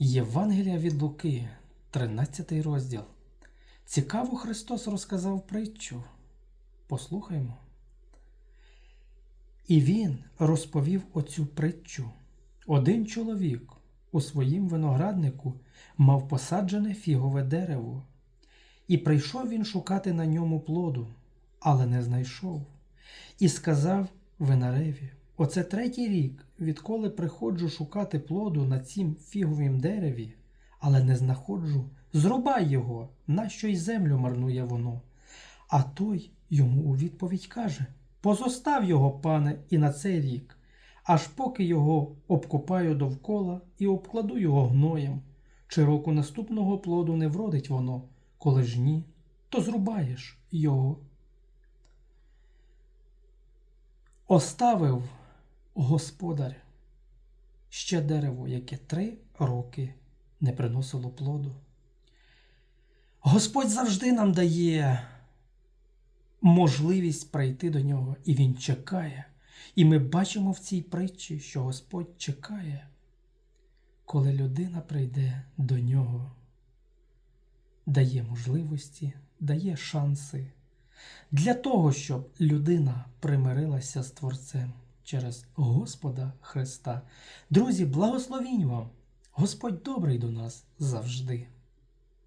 Євангелія від Луки, 13 розділ. Цікаво Христос розказав притчу. Послухаймо. І він розповів оцю притчу. Один чоловік у своїм винограднику мав посаджене фігове дерево, і прийшов він шукати на ньому плоду, але не знайшов. І сказав винареві: Оце третій рік, відколи приходжу шукати плоду на цім фіговім дереві, але не знаходжу. Зрубай його, нащо й землю марнує воно. А той йому у відповідь каже: Позостав його, пане, і на цей рік, аж поки його обкопаю довкола і обкладу його гноєм. Чи року наступного плоду не вродить воно, коли ж ні, то зрубаєш його. Оставив господар ще дерево, яке три роки не приносило плоду. Господь завжди нам дає можливість прийти до нього, і Він чекає. І ми бачимо в цій притчі, що Господь чекає, коли людина прийде до нього, дає можливості, дає шанси для того, щоб людина примирилася з Творцем через Господа Христа. Друзі, благословінь вам! Господь добрий до нас завжди.